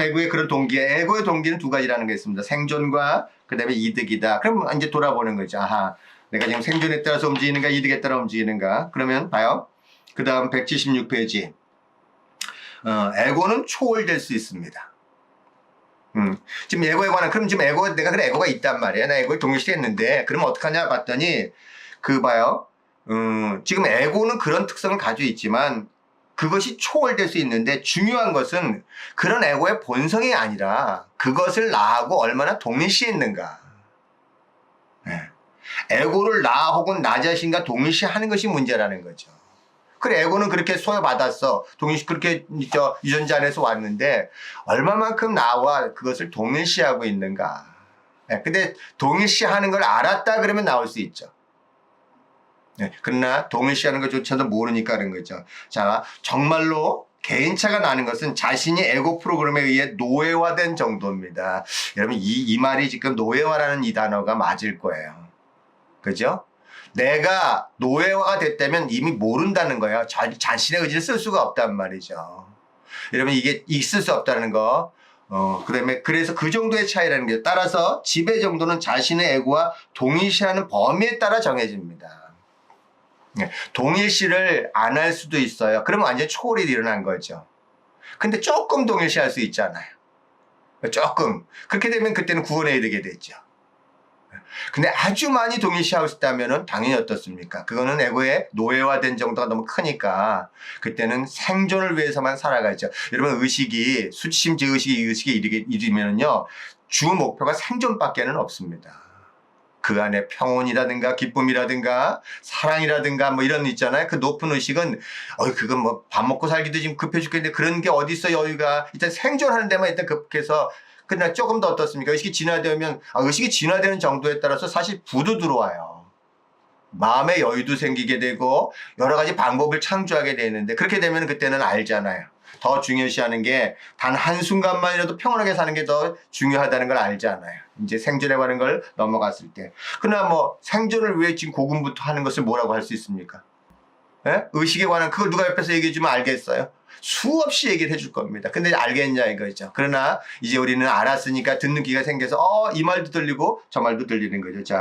에고의 그런 동기, 에고의 동기는 두 가지라는 게 있습니다. 생존과 그 다음에 이득이다. 그럼 이제 돌아보는 거죠. 아하, 내가 지금 생존에 따라서 움직이는가, 이득에 따라 움직이는가. 그러면 봐요. 그 다음 176페이지. 어, 에고는 초월될 수 있습니다. 음, 지금 에고에 관한, 그럼 지금 에고, 내가 그래, 에고가 있단 말이야. 나 에고를 동일시했는데, 그러면 어떡하냐 봤더니, 그 봐요. 음, 지금 에고는 그런 특성을 가지고 있지만, 그것이 초월될 수 있는데, 중요한 것은 그런 에고의 본성이 아니라, 그것을 나하고 얼마나 동일시했는가. 예. 에고를 나 혹은 나 자신과 동일시하는 것이 문제라는 거죠. 그래, 에고는 그렇게 소외받았어. 동일시, 그렇게, 저, 유전자 안에서 왔는데, 얼마만큼 나와 그것을 동일시하고 있는가. 예, 근데 동일시하는 걸 알았다 그러면 나올 수 있죠. 예, 그러나 동일시하는 것조차도 모르니까 그런 거죠. 자, 정말로 개인차가 나는 것은 자신이 에고 프로그램에 의해 노예화된 정도입니다. 여러분, 이, 이 말이 지금 노예화라는 이 단어가 맞을 거예요. 그죠? 내가 노예화가 됐다면 이미 모른다는 거예요. 자, 자신의 의지를 쓸 수가 없단 말이죠. 여러분, 이게 있을 수 없다는 거. 어, 그 다음에, 그래서 그 정도의 차이라는 게, 따라서 지배 정도는 자신의 에고와 동일시하는 범위에 따라 정해집니다. 네, 동일시를 안 할 수도 있어요. 그러면 완전 초월이 일어난 거죠. 근데 조금 동일시 할 수 있잖아요. 조금. 그렇게 되면 그때는 구원해야 되게 되죠. 근데 아주 많이 동일시하고 있다면은 당연히 어떻습니까? 그거는 에고의 노예화된 정도가 너무 크니까 그때는 생존을 위해서만 살아가죠. 여러분 의식이 수치심지 의식이 의식에 이르게 이르면은요 주 목표가 생존밖에는 없습니다. 그 안에 평온이라든가 기쁨이라든가 사랑이라든가 뭐 이런 거 있잖아요. 그 높은 의식은 어이 그건 뭐 밥 먹고 살기도 지금 급해 죽겠는데 그런 게 어디 있어 여유가 일단 생존하는 데만 일단 급해서 그러나 조금 더 어떻습니까? 의식이 진화되면 아, 의식이 진화되는 정도에 따라서 사실 부도 들어와요. 마음의 여유도 생기게 되고 여러 가지 방법을 창조하게 되는데 그렇게 되면 그때는 알잖아요. 더 중요시하는 게 단 한순간만이라도 평온하게 사는 게 더 중요하다는 걸 알잖아요. 이제 생존에 관한 걸 넘어갔을 때. 그러나 뭐 생존을 위해 지금 고군부터 하는 것을 뭐라고 할 수 있습니까? 예? 의식에 관한 그걸 누가 옆에서 얘기해 주면 알겠어요? 수없이 얘기를 해줄 겁니다. 근데 알겠냐 이거죠. 그러나 이제 우리는 알았으니까 듣는 귀가 생겨서 어 이 말도 들리고 저 말도 들리는 거죠. 자.